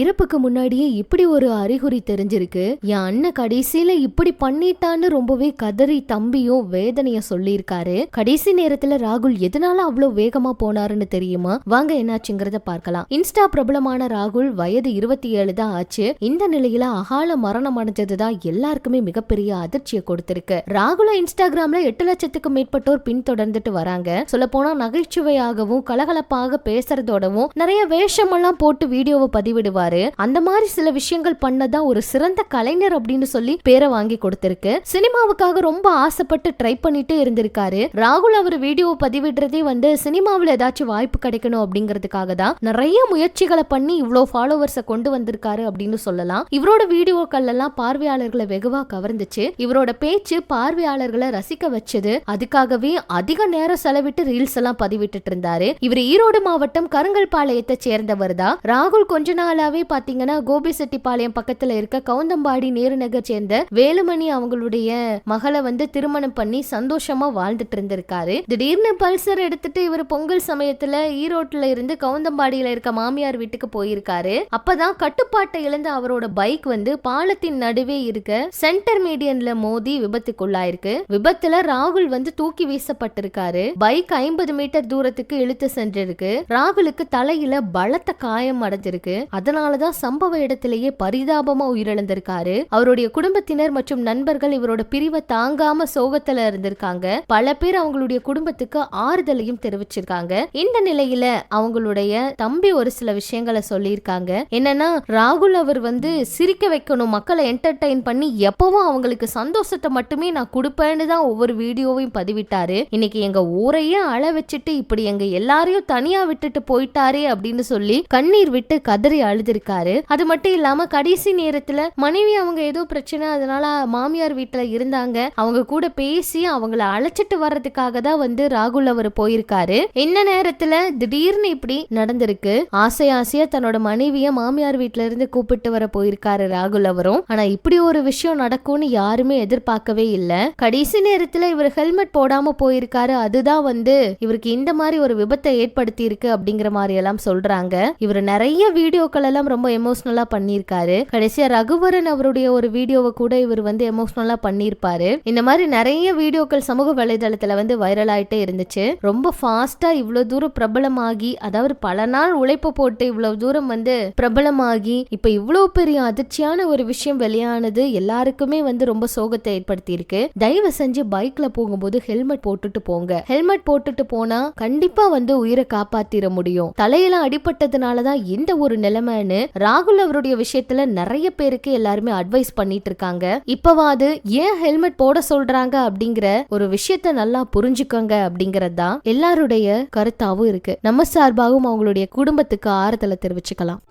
இறப்புக்கு முன்னாடியே இப்படி ஒரு அறிகுறி தெரிஞ்சிருக்கு. என் அண்ணன் கடைசியில இப்படி பண்ணிட்டான்னு ரொம்பவே கதறி தம்பியும் வேதனைய சொல்லியிருக்காரு. கடைசி நேரத்துல ராகுல் எதனால அவ்வளவு வேகமா போனாருன்னு தெரியுமா? வாங்க என்னாச்சுங்கிறத பார்க்கலாம். இன்ஸ்டா பிரபலமான ராகுல் வயது இருபத்தி ஏழு தான் ஆச்சு. இந்த நிலையில அகால மரணம் அடைஞ்சதுதான் எல்லாருக்குமே மிகப்பெரிய அதிர்ச்சியை கொடுத்திருக்கு. ராகுல இன்ஸ்டாகிராம்ல எட்டு லட்சத்துக்கு மேற்பட்டோர் பின்தொடர்ந்துட்டு வராங்க. சொல்ல போனா நகைச்சுவையாகவும் கலகலப்பாக பேசுறதோடவும் நிறைய வேஷமெல்லாம் போட்டு வீடியோவை பதிவிடுவார். அந்த மாதிரி சில விஷயங்கள் பண்ணதான் ஒரு சிறந்த கலைஞர் அப்படின்னு சொல்லி பேரை வாங்கி கொடுத்திருக்கு. சினிமாவுக்காக ரொம்ப ஆசைப்பட்டு ட்ரை பண்ணிட்டு இருந்திருக்காரு. ராகுல் அவர் வீடியோ பதிவிடுறதே வந்து சினிமாவில் ஏதாச்சும் வாய்ப்பு கிடைக்கணும் அப்படிங்கிறதுக்காக தான் நிறைய முயற்சிகளை பண்ணி இவ்வளோ ஃபாலோவர்ஸை கொண்டு வந்திருக்காரு அப்படின்னு சொல்லலாம். இவரோட வீடியோக்கள் எல்லாம் பார்வையாளர்களை வெகுவா கவர்ந்துச்சு. இவரோட பேச்சு பார்வையாளர்களை ரசிக்க வச்சது. அதுக்காகவே அதிக நேரம் செலவிட்டு ரீல்ஸ் எல்லாம் பதிவிட்டு இருந்தாரு. இவர் ஈரோடு மாவட்டம் கருங்கல்பாளையத்தை சேர்ந்தவர் தான். ராகுல் கொஞ்ச நாளாவே பாத்தீங்கன்னா கோபிசெட்டிப்பாளையம் பக்கத்துல இருக்க கவுந்தம்பாடி நேருநகர் சேர்ந்த வேலுமணி அவங்களுடைய மகளை வந்து திருமணம் பண்ணி சந்தோஷமா வாழ்ந்துட்டு இருந்திருக்காரு. திடீர்னு பல்சர் எடுத்துட்டு இவர் பொங்கல் சமயத்துல ஈரோட்ல இருந்து கவுந்தம்பாடியில இருக்க மாமியார் வீட்டுக்கு போயிருக்காரு. அப்பதான் கட்டுப்பாட்டை இழந்த அவரோட பைக் வந்து பாலத்தின் நடுவே இருக்க சென்டர் மீடியன்ல மோதி விபத்துக்குள்ளாயிருக்கு. விபத்துல ராகுல் வந்து தூக்கி வீசப்பட்டிருக்காரு. பைக் ஐம்பது மீட்டர் தூரத்துக்கு இழுத்து சென்றிருக்கு. ராகுலுக்கு தலையில பலத்த காயம் அடைஞ்சிருக்கு. அதனாலதான் சம்பவ இடத்திலேயே பரிதாபமா உயிரிழந்திருக்காரு. அவருடைய குடும்பத்தினர் மற்றும் நண்பர்கள் இவரோட பிரிவை தாங்காம சோகத்துல இருந்திருக்காங்க. பல பேர் அவங்களுடைய குடும்பத்துக்கு ஆறுதலையும் தெரிவிச்சிருக்காங்க. இந்த நிலையில அவங்களுடைய தம்பி ஒரு சில விஷயங்களை சொல்லியிருக்காங்க. என்னன்னா ராகுல் அவர் வந்து சிரிக்க வைக்கணும் மக்களை என்டர்டைன் பண்ணி எப்பவும் அவங்களுக்கு சந்தோஷத்தை மட்டுமே நான் கொடுப்பேன்னு தான் ஒவ்வொரு வீடியோவையும் பதிவிட்டாரு. இன்னைக்கு எங்க ஊரையே அழ வச்சுட்டு இப்படி எங்க எல்லாரையும் தனியா விட்டுட்டு போயிட்டாரே அப்படின்னு சொல்லி கண்ணீர் விட்டு கதறி அழுதிருக்காரு அது மட்டும் இல்லாம கடைசி நேரத்துல மனைவி அவங்க ஏதோ பிரச்சனை அதனால மாமியார் வீட்டுல இருந்தாங்க. அவங்க கூட பேசி அவங்கள அழைச்சிட்டு வர்றதுக்காக தான் வந்து ராகுல் அவர் போயிருக்காரு. இந்த நேரத்துல திடீர்னு இப்படி நடந்திருக்கு? ஆசை ஆசையா தன்னோட மனைவிய மாமியார் வீட்டுல இருந்து கூப்பிட்டு வர போயிருக்காரு ராகுல் அவரும். ஆனா இப்படி ஒரு விஷயம் நடக்கும்னு யாருமே எதிர்பார்க்கவே இல்ல. கடைசி நேரத்துல இவர் ஹெல்மெட் போடாம போயிருக்காரு. அதுதான் வந்து இவருக்கு இந்த மாதிரி ஒரு விபத்தை ஏற்படுத்தி இருக்கு அப்படிங்கிற மாதிரி எல்லாம் சொல்றாங்க. இவர் நிறைய வீடியோக்கள் எல்லாம் ரொம்ப எமோஷனலா பண்ணியிருக்காரு. கடைசியா ரகுவரன் அவருடைய ஒரு வீடியோவை கூட இவர் வந்து எமோஷனலா பண்ணியிருப்பாரு. இந்த மாதிரி நிறைய வீடியோக்கள் சமூக வலைதளத்துல வந்து வைரல் ஆயிட்டே இருந்துச்சு. ரொம்ப ஃபாஸ்டா இவ்வளவு தூரம் பிரபலமாகி அதாவது பல நாள் உழைப்பு போட்டு இவ்வளவு தூரம் வந்து பிரபலமாகி இப்ப இவ்வளவு பெரிய அதிர்ச்சியான ஒரு விஷயம் வெளியானது எல்லாருக்குமே வந்து ரொம்ப சோகத்தை ஏற்படுத்தி இருக்கு தயவு செஞ்சு பைக்ல போகும்போது ஹெல்மெட் போட்டுட்டு போங்க. ஹெல்மெட் போட்டுட்டு போனா கண்டிப்பா வந்து உயிரை காப்பாத்திர முடியும். தலையெல்லாம் அடிபட்டதுனாலதான் இந்த ஒரு நிலைமைன்னு ராகுல் அவருடைய விஷயத்துல நிறைய பேருக்கு எல்லாருமே அட்வைஸ் பண்ணிட்டு இருக்காங்க. இப்பவாது ஏன் ஹெல்மெட் போட சொல்றாங்க அப்படிங்கிற ஒரு விஷயத்த நல்லா புரிஞ்சுக்கோங்க அப்படிங்கறது தான் எல்லாருடைய கருத்தாவும் இருக்கு. நம்ம சார்பாகவும் அவங்களுடைய குடும்பத்துக்கு ஆறுதலை தெரிவிச்சுக்கலாம்.